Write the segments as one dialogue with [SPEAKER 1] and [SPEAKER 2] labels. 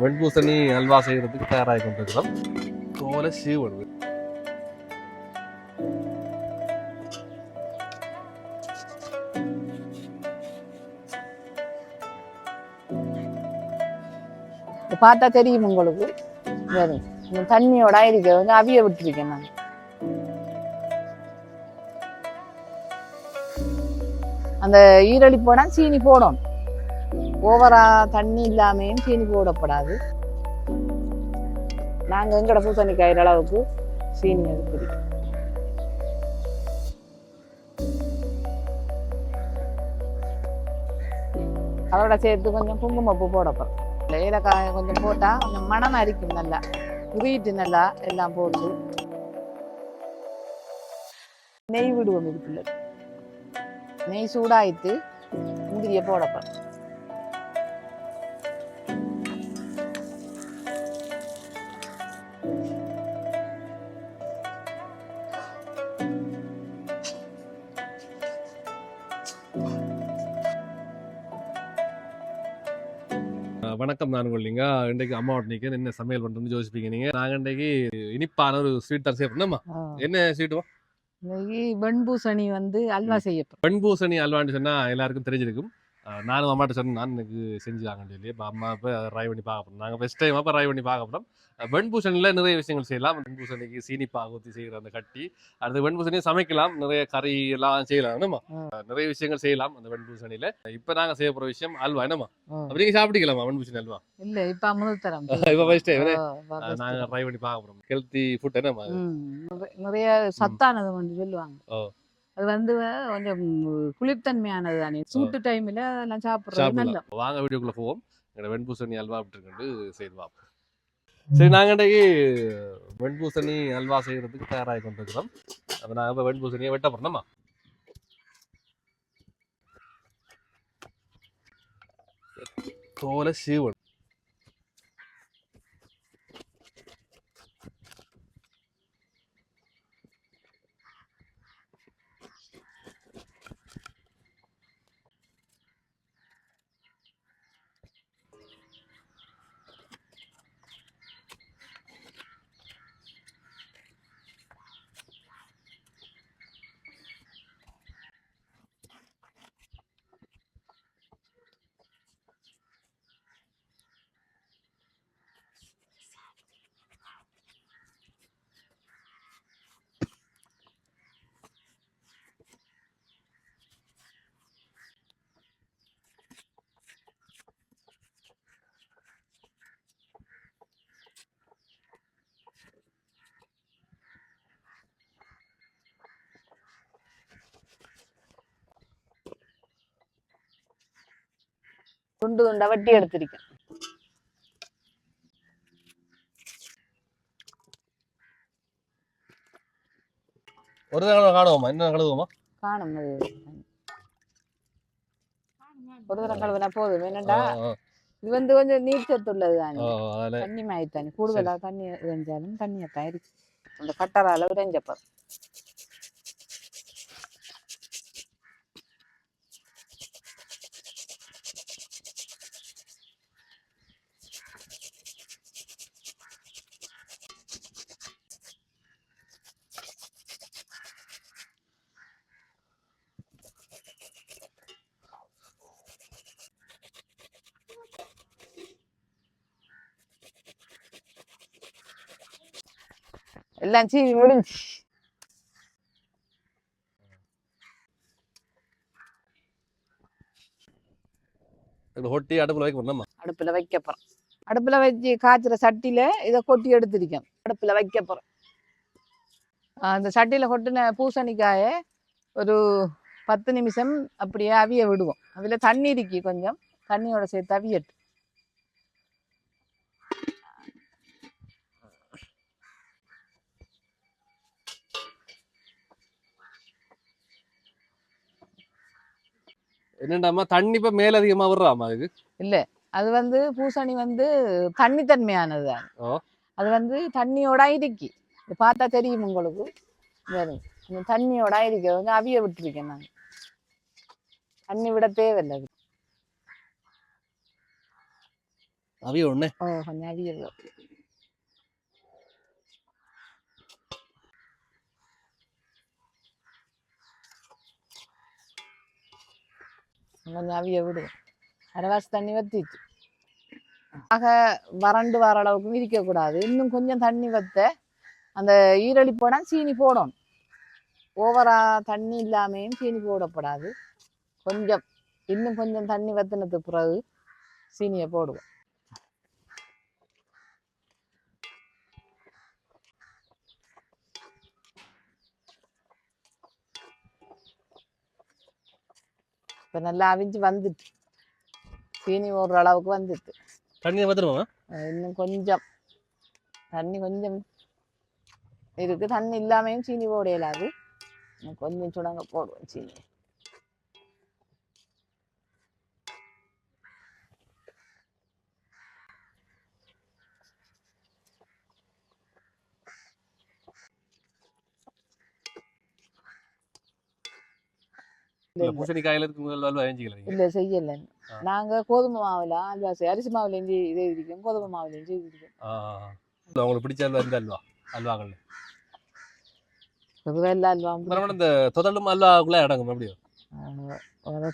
[SPEAKER 1] வெண்பூசணி அல்வா செய்யறதுக்கு தயாராகி கொண்டிருக்கிறோம் தோலை சீவடுது
[SPEAKER 2] பார்த்தா தெரியும் உங்களுக்கு தண்ணியோட இருக்க வந்து அவிய விட்டுருக்கேன் நான் அந்த ஈரடி போனா சீனி போடணும் ஓவரா தண்ணி இல்லாமையும் சீனி போடப்படாது. நாங்க எங்கட பூசணிக்காயிற அளவுக்கு சீனி எடுத்துருக்கோம் அதோட சேர்த்து கொஞ்சம் குங்குமப்பூ போடப்போம் ஏலக்காய் கொஞ்சம் போட்டா கொஞ்சம் மணம் அரிக்கும் நல்லா. உரியிட்டு நல்லா எல்லாம் போட்டு நெய் விடுவோம் இதுக்குள்ள. நெய் சூடாயிட்டு முந்திரிய போடப்போம்
[SPEAKER 1] அஹ் வணக்கம் நான் கொள்ளிங்க இன்றைக்கு அம்மா நீங்க என்ன சமையல் பண்றதுன்னு யோசிப்பீங்க நீங்க நாங்க இன்றைக்கு இனிப்பான ஒரு ஸ்வீட் தர செய்யணுமா என்ன ஸ்வீட்
[SPEAKER 2] இன்னைக்கு வெண்பூசணி வந்து அல்வா செய்யப்போம்
[SPEAKER 1] வெண்பூசணி அல்வான்னு சொன்னா எல்லாருக்கும் தெரிஞ்சிருக்கும். நானும் அம்மாட்ட சொன்னேன் நான் எனக்கு செஞ்சுதாங்கன்னு சொல்லி இப்போ அம்மா இப்போ ட்ரை பண்ணி பார்க்க போறோம். நாங்கள் ஃபஸ்ட் டைம் அப்போ ட்ரை பண்ணி பார்க்க அஹ் வெண்பூசணியில் நிறைய விஷயங்கள் செய்யலாம். வெண்பூசணிக்கு சீனி பாகு ஊற்றி செய்கிற அந்த கட்டி அடுத்து வெண்பூசணியை சமைக்கலாம். நிறைய கறி எல்லாம் செய்யலாம். என்னம்மா? நிறைய விஷயங்கள் செய்யலாம் அந்த வெண்பூசணியில். இப்போ நாங்கள் செய்ய போகிற விஷயம் அல்வா. என்னம்மா? அப்படி நீங்கள் சாப்பிட்டுக்கலாமா வெண்பூசணி அல்வா?
[SPEAKER 2] இல்ல இப்ப முதல் தரம்.
[SPEAKER 1] இப்போ ஃபஸ்ட் டைம் நாங்கள். ட்ரை பண்ணி பார்க்க போறோம். ஹெல்த்தி ஃபுட் என்னம்மா
[SPEAKER 2] நிறைய- நிறைய சத்தானது வந்து சொல்லுவாங்க.
[SPEAKER 1] ஓ.
[SPEAKER 2] அது வந்து கொஞ்சம் குளிர்தன்மையானது தானே சூட்டு டைம்ல அதெல்லாம் சாப்பிடுறது நல்ல.
[SPEAKER 1] வாங்க வீடியோக்குள்ள போவோம். எங்களோட வெண்பூசணி அல்வா விட்டுருக்கண்டு செய்து பார்ப்போம் சரி நாங்கள் இன்றைக்கு வெண்பூசணி அல்வா செய்யறதுக்கு தயாராகி கொண்டிருக்கிறோம். அப்போ நாங்கள் இப்போ வெண்பூசணியை வெட்ட போறோம்மா தோலை சீவன்
[SPEAKER 2] துண்டு துண்டா வட்டி எடுத்திருக்கேன்.
[SPEAKER 1] ஒரு தடவை காணுவோமா? இன்னும் கழுவுமா
[SPEAKER 2] காணும் அது. ஒரு தரம் கழுவினா போதும். என்னடா? இது வந்து கொஞ்சம் நீர் சத்து உள்ளது தானே. தண்ணி மாதிரி தானே கூடுதலா தண்ணி இறைஞ்சாலும் தண்ணியத்தான் இருக்கு. அந்த கட்டரால இறைஞ்சப்ப எல்லாம் சீவி முடிஞ்சு.
[SPEAKER 1] ஒட்டி அடுப்பில் வைக்க போறோம்மா
[SPEAKER 2] அடுப்புல வைக்க போறோம். அடுப்புல வச்சு காய்ச்சுற சட்டியில இதை கொட்டி எடுத்திருக்கேன். அடுப்புல வைக்க போறோம். அந்த சட்டியில கொட்டின பூசணிக்காயை ஒரு பத்து நிமிஷம் அப்படியே அவிய விடுவோம். அதுல தண்ணி இருக்கு கொஞ்சம். தண்ணியோட சேர்த்து அவியட்டு
[SPEAKER 1] என்னண்டாம்மா தண்ணி இப்போ மேல அதிகமாக விடுறாமா அதுக்கு
[SPEAKER 2] அது வந்து பூசணி வந்து தண்ணி தன்மையானது. அது வந்து தண்ணியோட இருக்கு பார்த்தா தெரியும் உங்களுக்கு. இந்த தண்ணியோட இருக்கு வந்து அவிய விட்டுருக்கேன் நான். தண்ணி விட தேவையில்லை அது.
[SPEAKER 1] அவிய ஒண்ணே
[SPEAKER 2] ஓ கொஞ்சம் அவியல். கொஞ்சம் அவிய விடுவோம் அரைவாசி தண்ணி வத்திட்டு ஆக வறண்டு வர அளவுக்கு மிதிக்கக்கூடாது இன்னும் கொஞ்சம் தண்ணி வத்த அந்த ஈரழி போனால் சீனி போடணும் ஓவரா தண்ணி இல்லாமையும் சீனி போடப்படாது கொஞ்சம் இன்னும் கொஞ்சம் தண்ணி வத்தினதுக்கு பிறகு சீனியை போடுவோம் இப்போ நல்லா அவிஞ்சு வந்துட்டு. சீனி ஓடுற அளவுக்கு வந்துட்டு.
[SPEAKER 1] தண்ணி வந்துருமா
[SPEAKER 2] இன்னும் கொஞ்சம். தண்ணி கொஞ்சம் இருக்கு. தண்ணி இல்லாமையும் சீனி போட இயலாது இன்னும் கொஞ்சம் சுடங்க போடுவோம் சீனி.
[SPEAKER 1] பூசணிக்காயில அல்வா
[SPEAKER 2] இல்லை செய்யலை.
[SPEAKER 1] ஆ.
[SPEAKER 2] நாங்கள் கோதுமை மாவில் அல்வா அரிசி மாவுலேருந்து இது இருக்கோம் கோதுமை மாவுலேருந்து இருக்கோம்
[SPEAKER 1] இல்ல உங்களுக்கு பிடிச்ச அல்வா இந்த அல்வா அல்வாங்கள்ல
[SPEAKER 2] பொதுவாக எல்லா அல்வா
[SPEAKER 1] மறுபடியும் இந்த தொதலும் அல்வாக்குள்ள அடங்கும் எப்படியோ?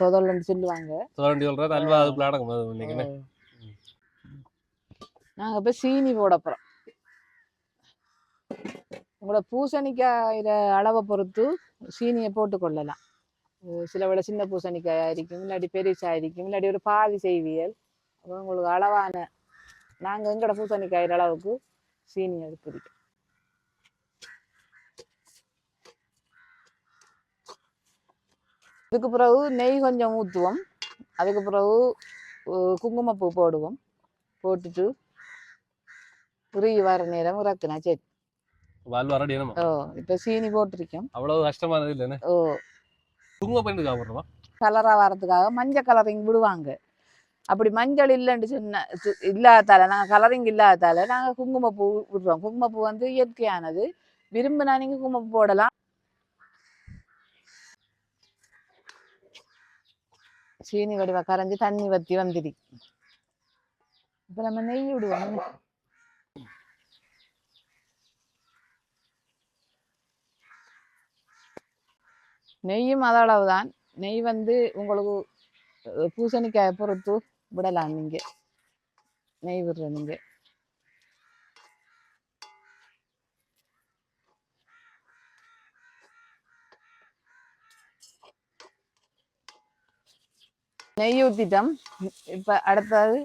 [SPEAKER 2] சொதல்னு சொல்லுவாங்க.
[SPEAKER 1] தொதண்டி சொல்றது அல்வா அதுக்குள்ள அடங்கும் இன்னைக்கு?
[SPEAKER 2] நாங்கள் இப்போ சீனி போட போகிறோம் உங்களோட பூசணிக்காயிற அளவை பொறுத்து சீனியை போட்டு கொள்ளலாம். சில விட சின்ன பூசணிக்காயா இருக்கும் இல்லாட்டி பெருசா இருக்கும் இல்லாட்டி ஒரு பாதி செய்வியல் அப்போ உங்களுக்கு அளவான நாங்கள் எங்களோட பூசணிக்காயிற அளவுக்கு சீனி எடுத்துருக்கோம் அதுக்கு பிறகு நெய் கொஞ்சம் ஊற்றுவோம் அதுக்கு பிறகு குங்குமப்பூ போடுவோம் போட்டுட்டு உருகி வர நேரம் இறக்குனா சரி ஓ இப்போ சீனி போட்டிருக்கோம்
[SPEAKER 1] அவ்வளவு கஷ்டமானது இல்லைன்னு
[SPEAKER 2] ஓ
[SPEAKER 1] கலரா வர்றதுக்காக
[SPEAKER 2] கலராக மஞ்சள் கலரிங் விடுவாங்க. அப்படி மஞ்சள் இல்லைன்னு சொன்ன இல்லாதால நாங்கள் கலரிங் இல்லாதால நாங்கள் குங்குமப்பூ விடுறோம். குங்குமப்பூ வந்து இயற்கையானது. விரும்பினா நீங்கள் குங்குமப்பூ போடலாம். சீனி வடிவா கரைஞ்சி தண்ணி வத்தி வந்துடி இப்போ நம்ம நெய் விடுவோம். நெய்யும் அதளவு தான் நெய் வந்து உங்களுக்கு பூசணிக்காயை பொறுத்து விடலாம் நீங்கள் நெய் விடுற நீங்கள் நெய் ஊற்றிட்டோம் இப்போ அடுத்தது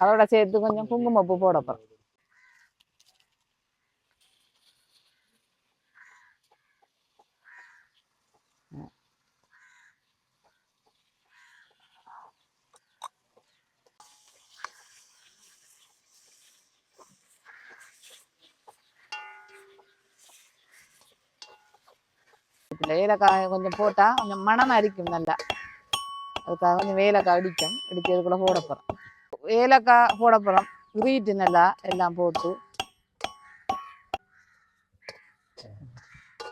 [SPEAKER 2] அதோட சேர்த்து கொஞ்சம் குங்குமப்பூ போட போகிறோம் இதில் ஏலக்காய் கொஞ்சம் போட்டால் கொஞ்சம் மனம் அரிக்கும் நல்லா. அதுக்காக கொஞ்சம் ஏலக்காய் அடிக்கும். அடித்து அதுக்குள்ளே போட போகிறோம் ஏலக்காய் போட போகிறோம் உருகிட்டு நல்லா எல்லாம் போட்டு.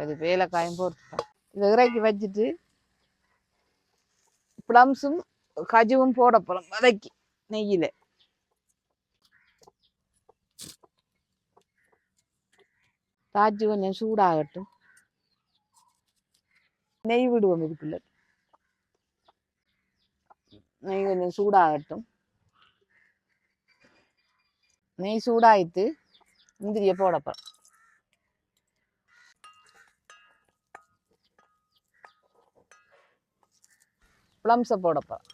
[SPEAKER 2] அது இப்போ ஏலக்காயும் போட்டுட்டோம். இதை இறக்கி வச்சுட்டு ப்ளம்ஸும் கஜுவும் போட போகிறோம் வதக்கி நெய்யில். காய்ச்சி கொஞ்சம் சூடாகட்டும். நெய் விடுவோம் இதுக்குள்ள. நெய் கொஞ்சம் சூடாகட்டும். நெய் சூடாயிட்டு முந்திரிய போடப்போம் ப்ளம்ஸை போடப்போம்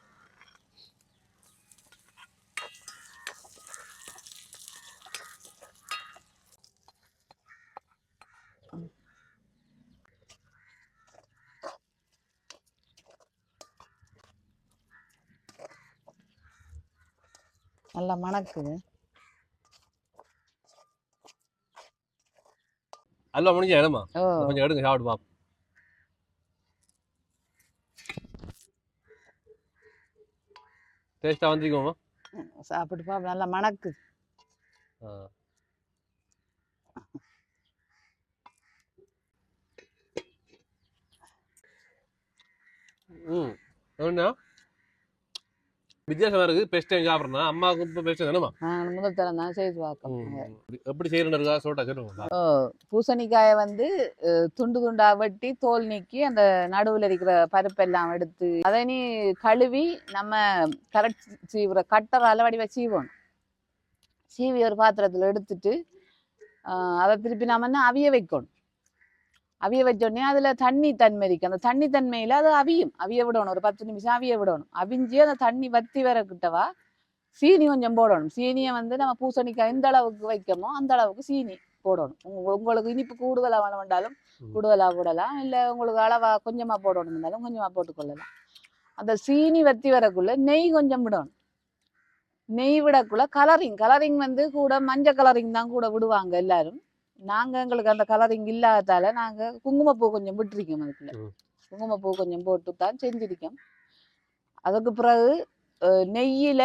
[SPEAKER 2] நல்லா மணக்குது
[SPEAKER 1] அல்வா முடிஞ்சா
[SPEAKER 2] ஓ.
[SPEAKER 1] கொஞ்சம் எடுங்க சாப்பிட்டு பாப்போம். டேஸ்டா வந்துருக்கோமா?
[SPEAKER 2] சாப்பிட்டு பாப்போம். நல்லா மணக்குது
[SPEAKER 1] ம் என்ன வித்தியாசமா இருக்கு. பெஸ்ட் டைம் சாப்பிட்றேன் அம்மாவுக்கு இப்போ பெஸ்ட்
[SPEAKER 2] நான் முதல் தரம் தான் செய்து பார்க்கணும்.
[SPEAKER 1] எப்படி செய்யணும்னு சொல்லிட்டா சொல்லுங்க.
[SPEAKER 2] பூசணிக்காயை வந்து துண்டு துண்டா வெட்டி தோல் நீக்கி அந்த நடுவில் இருக்கிற பருப்பெல்லாம் எடுத்து அதை நீ கழுவி நம்ம கரெக்ட் சீவுற கட்டரால வடிவ சீவணும். சீவி ஒரு பாத்திரத்தில் எடுத்துட்டு அதை திருப்பி நாம என்ன அவிய வைக்கணும். அவிய வச்சோடனே அதில் தண்ணி தன்மை இருக்கு. அந்த தண்ணி தன்மையில் அது அவியும். அவிய விடணும். ஒரு பத்து நிமிஷம் அவிய விடணும். அவிஞ்சு அந்த தண்ணி வத்தி வர கிட்டவா சீனி கொஞ்சம் போடணும். சீனியை வந்து நம்ம பூசணிக்காய் எந்த அளவுக்கு வைக்கமோ அந்த அளவுக்கு சீனி போடணும். உங்க- உங்களுக்கு இனிப்பு கூடுதலாக வேணும் வேண்டாலும். கூடுதலாக போடலாம். இல்லை உங்களுக்கு அளவா கொஞ்சமாக போடணும்னாலும் கொஞ்சமாக போட்டுக்கொள்ளலாம் அந்த சீனி வத்தி வரக்குள்ள நெய் கொஞ்சம் விடணும். நெய் விடக்குள்ள கலரிங் கலரிங் வந்து கூட மஞ்சள் கலரிங் தான் கூட விடுவாங்க எல்லாரும். நாங்கள் எங்களுக்கு அந்த கலரிங் இல்லாததால நாங்கள் குங்குமப்பூ கொஞ்சம் விட்டுருக்கோம் அதுக்குள்ள. குங்குமப்பூ கொஞ்சம் போட்டு தான் செஞ்சிருக்கோம். அதுக்கு பிறகு நெய்யில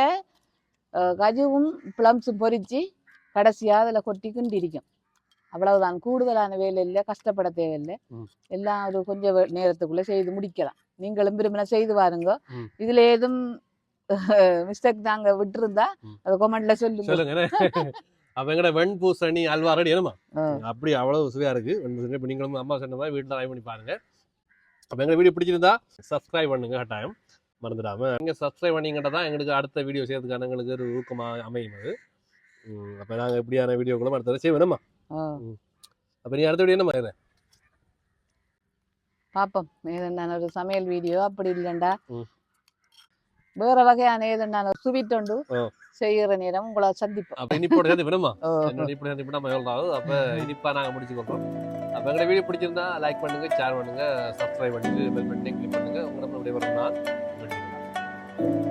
[SPEAKER 2] கஜுவும் பிளம்ஸும் பொரிச்சு கடைசியாக அதில் கொட்டி கிண்டிருக்கும். அவ்வளவுதான். கூடுதலான வேலை இல்லை கஷ்டப்பட தேவையில்லை.
[SPEAKER 1] எல்லாம்
[SPEAKER 2] ஒரு கொஞ்சம் நேரத்துக்குள்ள செய்து முடிக்கலாம். நீங்களும் விரும்பின செய்து பாருங்க. இதுல ஏதும் மிஸ்டேக் தாங்க விட்டுருந்தா. அதை கொமெண்ட்ல சொல்லுங்க.
[SPEAKER 1] அப்ப எங்கட வெண்பூசணி அல்வா ரெடி என்னமா. அப்படி அவ்வளவு சுவையா இருக்கு. வெண்பூசணி இப்போ நீங்களும் அம்மா சொன்ன மாதிரி வீட்டில் ட்ரை பண்ணி பாருங்க. அப்ப எங்க வீடியோ பிடிச்சிருந்தா சப்ஸ்கிரைப் பண்ணுங்க கட்டாயம். மறந்துடாம. நீங்க சப்ஸ்கிரைப் பண்ணீங்கன்னா தான் எங்களுக்கு அடுத்த வீடியோ செய்யறதுக்கான எங்களுக்கு ஒரு ஊக்கமா அமையும் அது அப்ப நாங்க இப்படியான வீடியோக்களும் அடுத்த செய்வோம்.
[SPEAKER 2] ஆ,
[SPEAKER 1] அப்ப நீ அடுத்த வீடியோ என்னமா இது?
[SPEAKER 2] பாப்போம். ஏதென்ன ஒரு சமையல் வீடியோ. அப்படி இல்லைண்டா. வேற வகையான ஏதென்ன ஸ்வீட் உண்டு
[SPEAKER 1] ஆ.
[SPEAKER 2] செய்யற நேரம் உங்களை சந்திப்போம்.
[SPEAKER 1] அப்ப இனிப்போட சேர்ந்து என்னோட இப்படி சேர்ந்து நம்ம எவ்வளோ அப்ப இனிப்பா நாங்க முடிச்சுக்கொள்றோம். அப்ப எங்களோட வீடியோ பிடிச்சிருந்தா லைக் பண்ணுங்க ஷேர் பண்ணுங்க சப்ஸ்கிரைப் பண்ணுங்க பெல் பட்டனை கிளிக் பண்ணுங்க. உங்களுக்கு விடைபெறும் நான்.